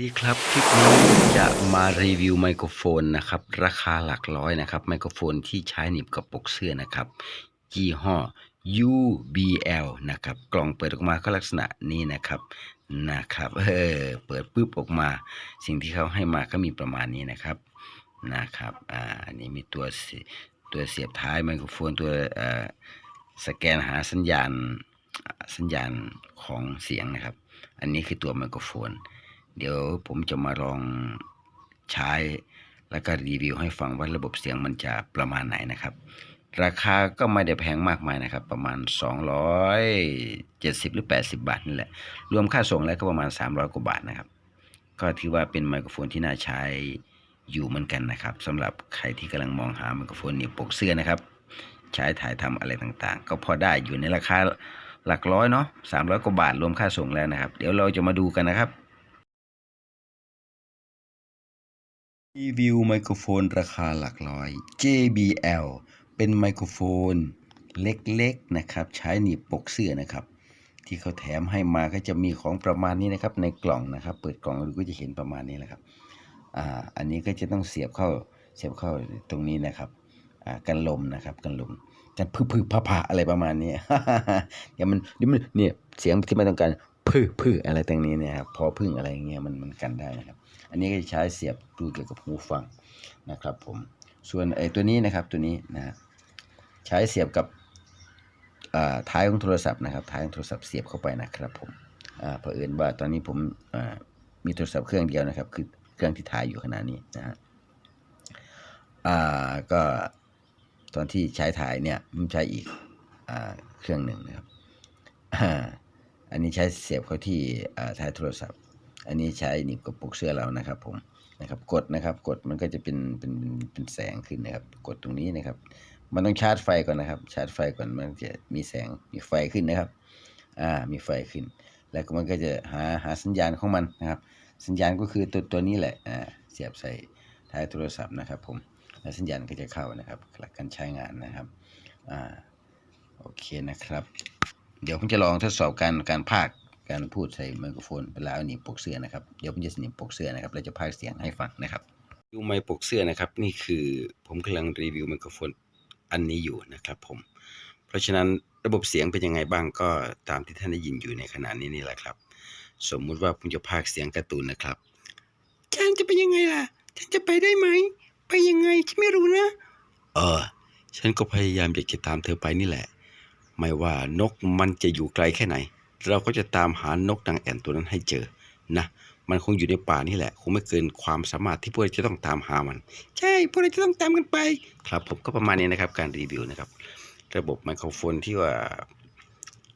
ดีครับคลิปนี้จะมารีวิวไมโครโฟนนะครับ ราคาหลักร้อยนะครับ ไมโครโฟนที่ใช้หนีบกับปกเสื้อนะครับยี่ห้อ UBL นะครับ กล่องเปิดออกมาก็ลักษณะนี้นะครับนะครับเออเปิดปุ๊บออกมา สิ่งที่เขาให้มาก็มีประมาณนี้นะครับนะครับอ่าอันนี้มีตัวตัวเสียบท้ายไมโครโฟนตัวเอ่อสแกนหาสัญญาณสัญญาณของเสียงนะครับ อันนี้คือตัวไมโครโฟน เดี๋ยวผมจะมาลองใช้ แล้วก็รีวิวให้ฟังว่าระบบเสียงมันจะประมาณไหนนะครับ ราคาก็ไม่ได้แพงมากมายนะครับ ประมาณ 270 หรือ 80 บาทนี่แหละ รวมค่าส่งแล้วก็ประมาณ 300 กว่าบาทนะครับ ก็ถือว่าเป็นไมโครโฟนที่น่าใช้อยู่เหมือนกันนะครับสำหรับใครที่กำลังมองหาไมโครโฟนเนี่ยปกเสื้อนะครับ ใช้ถ่ายทำอะไรต่างๆ ก็พอได้อยู่ในราคาหลักร้อยเนาะ300กว่าบาทรวมค่าส่งแล้วนะครับ เดี๋ยวเราจะมาดูกันนะครับ รีวิวไมโครโฟนราคาหลักร้อย JBL เป็นไมโครโฟนเล็กๆนะครับ ใช้หนีบปกเสื้อนะครับ ที่เขาแถมให้มาก็จะมีของประมาณนี้นะครับ ในกล่องนะครับ เปิดกล่องดูก็จะเห็นประมาณนี้แหละครับอ่าอันนี้ก็จะต้องเสียบเข้าเสียบเข้าตรงนี้นะครับอ่ากันลมนะครับกันลมกันพึ่พึ่พะพะอะไรประมาณนี้เดี๋ยวมันเดี๋ยวมันเนี่ยเสียงที่ไม่ต้องการ พึ่พึ่อะไรตรงนี้เนี่ยครับพอพึ่งอะไรเงี้ยมันมันกันได้นะครับ อันนี้ก็จะใช้เสียบดูเกี่ยวกับหูฟังนะครับผมส่วนไอ้ตัวนี้นะครับตัวนี้นะใช้เสียบกับอ่าท้ายของโทรศัพท์นะครับท้ายของโทรศัพท์เสียบเข้าไปนะครับผมอ่าเผอิญว่าตอนนี้ผมมีโทรศัพท์เครื่องเดียวนะครับ คือเครื่องที่ถ่ายอยู่ขณะนี้นะฮะอ่าก็ตอนที่ใช้ถ่ายเนี่ยผมใช้อีกอ่าเครื่องหนึ่งนะครับ อันนี้ใช้เสียบเข้าที่อ่าท้ายโทรศัพท์ อันนี้ใช้หนีบกับปุกเสื้อเรานะครับ ผมนะครับ กดนะครับ กดมันก็จะเป็นเป็นเป็นเป็นแสงขึ้นนะครับ กดตรงนี้นะครับ มันต้องชาร์จไฟก่อนนะครับ ชาร์จไฟก่อนมันจะมีแสงมีไฟขึ้นนะครับ อ่ามีไฟขึ้น แล้วก็มันก็จะหาหาสัญญาณของมันนะครับ สัญญาณก็คือตัวตัวนี้แหละอ่าเสียบใส่ท้ายโทรศัพท์นะครับ ผมแล้วสัญญาณก็จะเข้านะครับหลักการใช้งานนะครับอ่าโอเคนะครับ เดี๋ยวผมจะลองทดสอบการการพากย์การพูดใส่ไมโครโฟนเวลาเอาหนีบปกเสื้อนะครับเดี๋ยวผมจะหนีบปกเสื้อนะครับแล้วจะพากย์เสียงให้ฟังนะครับดูไมค์ปกเสื้อนะครับ นี่คือผมกำลังรีวิวไมโครโฟนอันนี้อยู่นะครับผม เพราะฉะนั้นระบบเสียงเป็นยังไงบ้างก็ตามที่ท่านได้ยินอยู่ในขณะนี้นี่แหละครับ สมมุติว่าผมจะพากย์เสียงการ์ตูนนะครับฉันจะไปยังไงล่ะฉันจะไปได้ไหมไปยังไงฉันไม่รู้นะ เออ ฉันก็พยายามอยากจะตามเธอไปนี่แหละ ไม่ว่านกมันจะอยู่ไกลแค่ไหน เราก็จะตามหานกนางแอ่นตัวนั้นให้เจอนะมันคงอยู่ในป่านี่แหละ คงไม่เกินความสามารถที่พวกเราจะต้องตามหามัน ใช่พวกเราจะต้องตามกันไป ครับผมก็ประมาณนี้นะครับการรีวิวนะครับ ระบบไมโครโฟนที่ว่า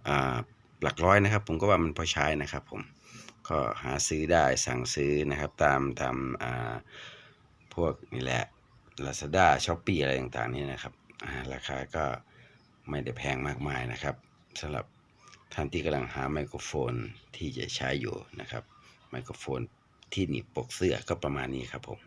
อ่าหลักร้อยนะครับ ผมก็ว่ามันพอใช้นะครับ ผมก็หาซื้อได้สั่งซื้อนะครับ ตามตามอ่าพวกนี่แหละ Lazada s h o p e e อะไรต่างๆนี่นะครับราคาก็ ไม่ได้แพงมากมายนะครับสำหรับท่านที่กำลังหาไมโครโฟนที่จะใช้อยู่นะครับไมโครโฟนที่หนีบปกเสื้อก็ประมาณนี้ครับผม